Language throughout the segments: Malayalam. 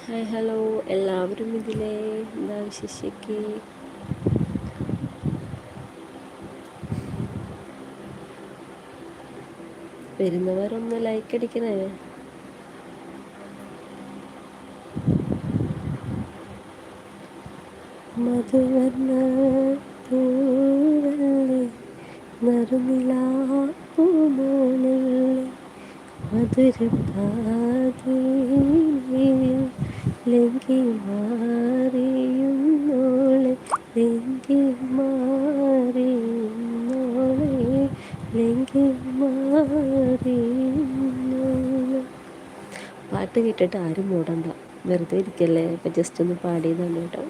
ഹായ് ഹലോ എല്ലാവരും ഇതിലെ എന്താ വിശേഷിക്ക് വരുന്നവരൊന്ന് ലൈക്ക് അടിക്കണേ. മധുവർണ പൂവല്ലേ മധുരപ്പാതീനിൽ ലങ്കി മാറിയുന്നോളെ ലങ്കി മാറിയുന്നോളെ ലങ്കി മാറിയുന്നോളെ പാട്ട് കേട്ടിട്ട് ആരും മൂടണ്ട. വെറുതെ ഇരിക്കല്ലേ? ഇപ്പം ജസ്റ്റ് ഒന്ന് പാടിയതാണ് കേട്ടോ.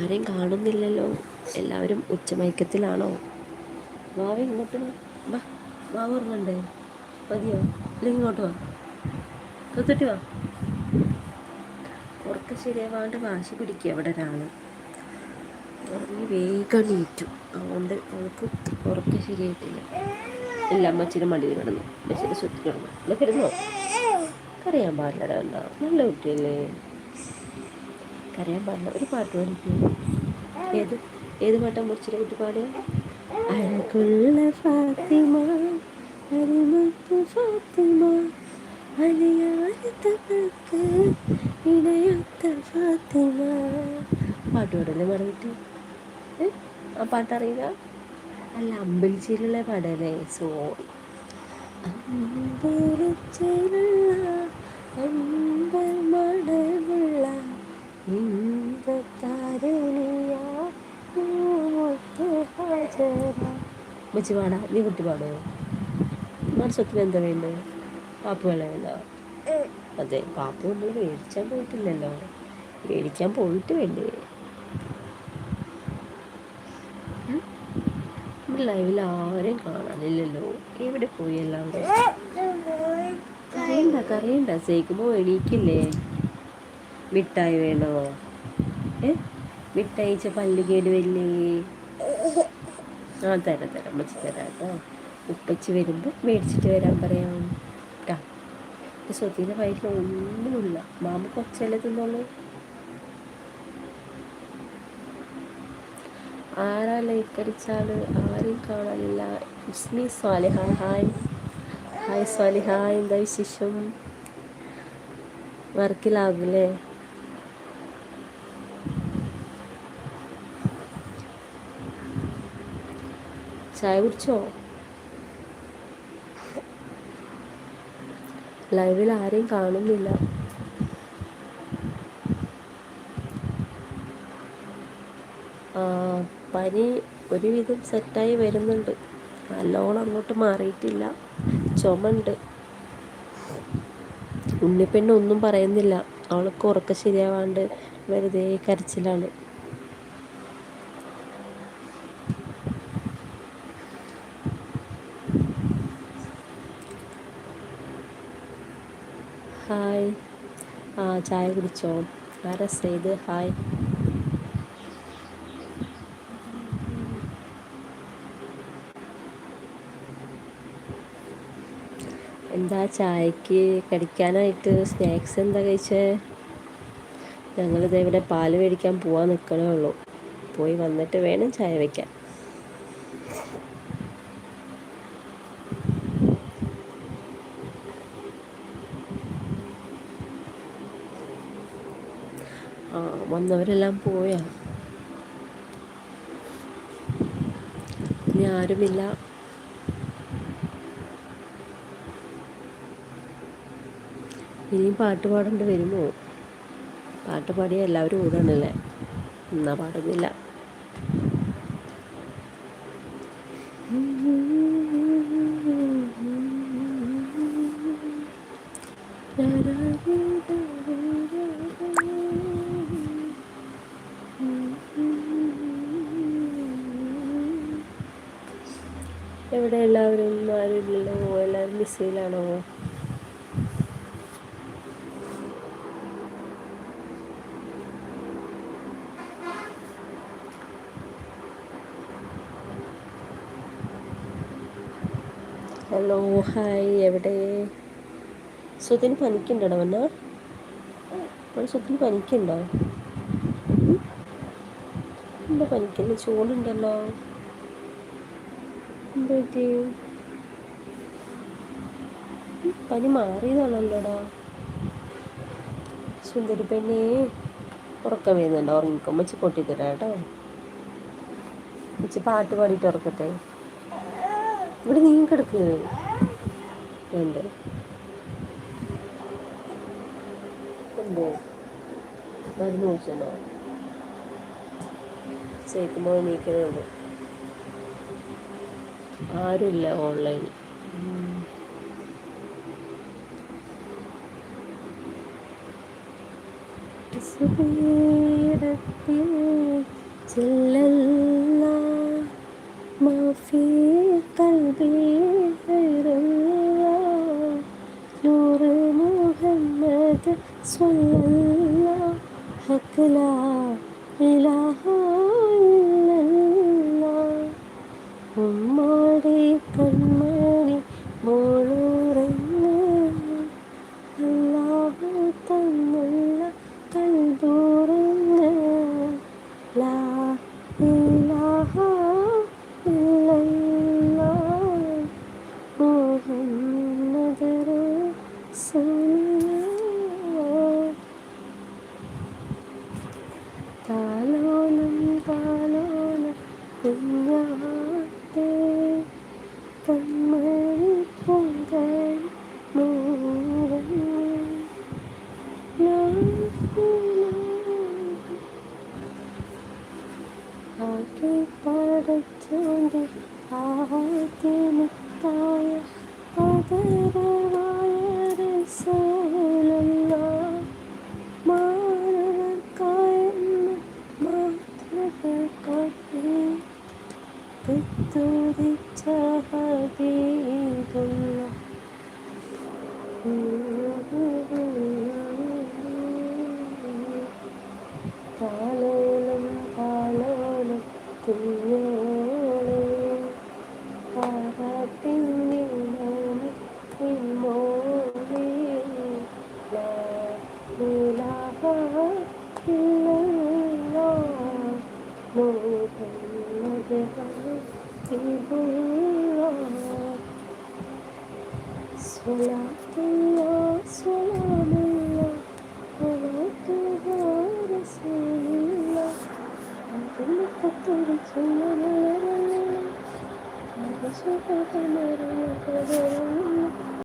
ആരെയും കാണുന്നില്ലല്ലോ. എല്ലാവരും ഉച്ചമയക്കത്തിലാണോ? വാവ ഇങ്ങോട്ട് വാ. വാവ ഓർമ്മണ്ടേ മതിയോ അല്ലെങ്കിൽ ഇങ്ങോട്ട് വാ. കത്തിട്ട് വാ. ഉറക്കം ശരിയാവാണ്ട് വാശി പിടിക്കുക അവിടെ ഒരാൾ വേഗം നീറ്റു അതുകൊണ്ട് അവൾക്ക് ഉറക്കം ശരിയായിട്ടില്ല. ഇല്ല അമ്മച്ചിയുടെ മടിയിൽ കിടന്നു. അമ്മച്ചിയുടെ സ്വത്ത് കിടന്നു അല്ല കിടന്നോ? കരയാൻ പാടില്ല ഉണ്ടാവും നല്ല കുട്ടിയല്ലേ. കരയാൻ പാടില്ല. ഒരു പാട്ട് പാടിക്കും. ഏത് ഏത് പാട്ടാ മുറിച്ചിട്ട് കുട്ടി പാടുക അഴകുള്ള ഫാത്തിമ. ഫാത്തിമ അലിയാത്തവൾക്ക് ഫാത്തിമ. മറന്നിട്ട് ആ പാട്ടറിയില്ല? അല്ല അമ്പലിച്ചിലുള്ള പാടല്ലേ? സോറി പാടാ. നീ കുട്ടി പാടോ സ്വത്തിന് എന്താ വേണ്ടത് പാപ്പ് വെള്ളം വേണ്ടോ അതെ പാപ്പ് നമ്മൾ മേടിച്ചാൻ പോയിട്ടില്ലല്ലോ. മേടിക്കാൻ പോയിട്ട് വേണ്ടേ? ലൈവിൽ ആരെയും കാണാനില്ലല്ലോ. എവിടെ പോയി എല്ലാവരും കറിയണ്ട കറിയണ്ട സേക്കുമ്പോൾ എണീക്കില്ലേ? മിഠായി വേണോ? ഏ? മിഠായിച്ച പല്ല് കേട് വല്ലേ ആ തരാം തരാം. മച്ചി തരാം കേട്ടോ. ഉപ്പച്ചി വരുമ്പോൾ മേടിച്ചിട്ട് വരാൻ പറയാം. കേട്ടാ സ്വത്തിന്റെ വയറ്റിൽ ഒന്നുമില്ല. മാമ കൊച്ചല്ലേ തിന്നോളൂ. ആരാ ലൈക്ക് അടിച്ചാൽ ആരെയും കാണാനില്ല. ഇസ്മി സ്വാലിഹ ഹായ്. ഹായ് സ്വാലിഹ എന്താ വിശേഷം? വർക്കിലാകില്ലേ ചായ കുടിച്ചോ? ലൈവിൽ ആരെയും കാണുന്നില്ല. പനി ഒരുവിധം സെറ്റായി വരുന്നുണ്ട്. നല്ലോണം അങ്ങോട്ട് മാറിയിട്ടില്ല. ചുമണ്ട്. ഉണ്ണിപ്പെണ്ണ് ഒന്നും പറയുന്നില്ല. അവൾക്ക് ഉറക്കം ശരിയാവാണ്ട് വെറുതെ കരച്ചിലാണ്. ഹായ്. ആ ചായ കുടിച്ചോ? ആരാ സെയ്ത് ഹായ്. എന്താ ചായക്ക് കടിക്കാനായിട്ട് സ്നാക്സ് എന്താ കഴിച്ചേ? ഞങ്ങളിത് ഇവിടെ പാൽ മേടിക്കാൻ പോവാൻ നിൽക്കണേ ഉള്ളൂ. പോയി വന്നിട്ട് വേണം ചായ വയ്ക്കാൻ ആ വന്നവരെല്ലാം പോയാ. ഇനി ആരുമില്ല. ഇനിയും പാട്ട് പാടേണ്ടി വരുമോ? പാട്ട് പാടിയ എല്ലാവരും ഓടണല്ലേ? എന്നാ പാടുന്നില്ല. എവിടെ എല്ലാവരും ഹലോ ഹായ് എവിടെ? സുധിന് പനിക്കുണ്ടോ വന്ന? അപ്പോൾ പനിക്കുണ്ടോ എന്താ പനിക്കുന്നു? ചൂടുണ്ടല്ലോ. എന്താ പറ്റി പനി മാറിയതാണല്ലോടാ. സുന്ദരി പെണ്ണേ ഉറക്കം വരുന്നുണ്ടോ ഉറങ്ങിക്കോ. മച്ചി പൊട്ടിത്തരാം കേട്ടോ. മച്ചി പാട്ട് പാടിയിട്ട് ഉറക്കട്ടെ. ഇവിടെ നീ കിടക്ക്. ഉണ്ട് എന്തോ? മരുന്ന് കുടിച്ചോ ചേക്കുമ്പോൾ നീക്കുന്നുണ്ട് ആരുമില്ല ഓൺലൈനിൽ صغيرتي جل الله ما في قلبي غير الله نور محمد صلى الله حق لا إله إلا So. Mm-hmm. Salatullah, salamullah, salatullah, rasulullah. Adını katıldı tüm yollara, Nasıl kadar merhamet ederim.